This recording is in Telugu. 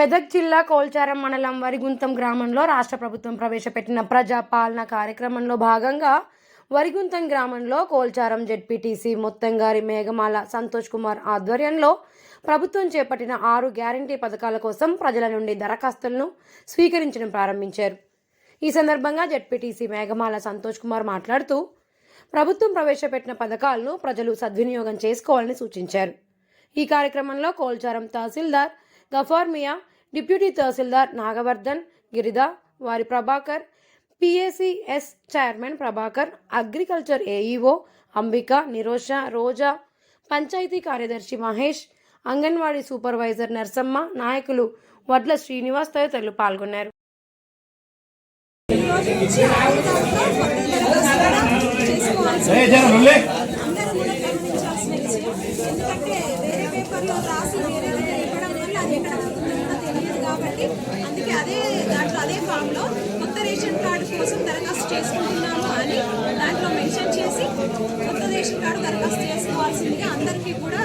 మెదక్ జిల్లా కోల్చారం మండలం వరిగుంతం గ్రామంలో రాష్ట్ర ప్రభుత్వం ప్రవేశపెట్టిన ప్రజా పాలన కార్యక్రమంలో భాగంగా వరిగుంతం గ్రామంలో కోల్చారం జెడ్పీటీసీ మొత్తంగారి మేఘమాల సంతోష్ కుమార్ ఆధ్వర్యంలో ప్రభుత్వం చేపట్టిన ఆరు గ్యారంటీ పథకాల కోసం ప్రజల నుండి దరఖాస్తులను స్వీకరించడం ప్రారంభించారు. ఈ సందర్భంగా జెడ్పీటీసీ మేఘమాల సంతోష్ కుమార్ మాట్లాడుతూ ప్రభుత్వం ప్రవేశపెట్టిన పథకాలను ప్రజలు సద్వినియోగం చేసుకోవాలని సూచించారు. ఈ కార్యక్రమంలో కోల్చారం తహసీల్దార్ గఫార్ మియా డిప్యూటీ తహసీల్దార్ నాగవర్ధన్ గిరిదా వారి Prabhakar PACS chairman Prabhakar agriculture AEO Ambika Nirosha Roja panchayat కార్యదర్శి మహేష్ అంగన్వాడీ సూపర్వైజర్ నర్సమ్మ నాయకులు వడ్ల శ్రీనివాస్ తదితరులు పాల్గొన్నారు. ఏ జర నువ్వే అందరూ కూడా గమనించాల్సిన విషయం ఎందుకంటే వేరే పేపర్లో రాసి వేరే వేరే ఇవ్వడం వల్ల అది ఎక్కడ అవుతుందో కూడా తెలియదు అందుకే అదే దాంట్లో అదే ఫామ్లో కొత్త రేషన్ కార్డు కోసం దరఖాస్తు చేసుకుంటున్నాము అని దాంట్లో మెన్షన్ చేసి కొత్త రేషన్ కార్డు దరఖాస్తు చేసుకోవాల్సిందిగా అందరికీ కూడా